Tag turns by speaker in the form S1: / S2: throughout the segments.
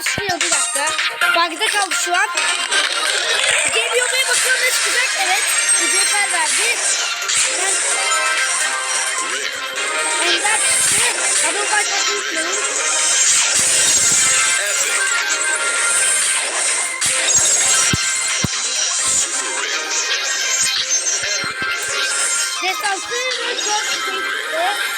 S1: başlıyor bir dakika. Bug'da kaldı şu an. Geliyor ve bakalım ne çıkacak. Evet. Mücevher verdi. Ben... Ender çıktı. Double Bite unutmayın. Destansı ve çok çıktı.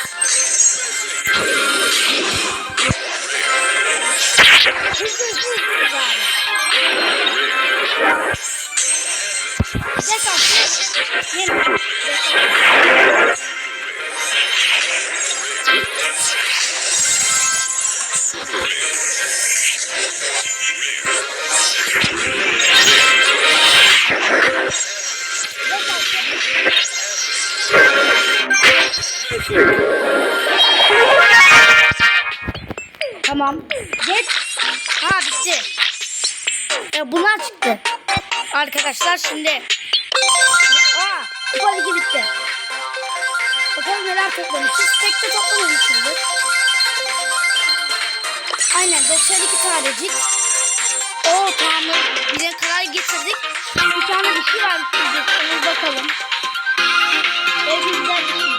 S1: Tamam. Geç. Ha bitti. Ya bunlar çıktı. Arkadaşlar şimdi. Aa, kupa bitti. Bakalım neler toplamışız. Tek de toplamamışızdır. Aynen 92 tanecik. O tamam. Bize kadar getirdik. Bir tane bir şey var. Bakalım. Evimizden bir şey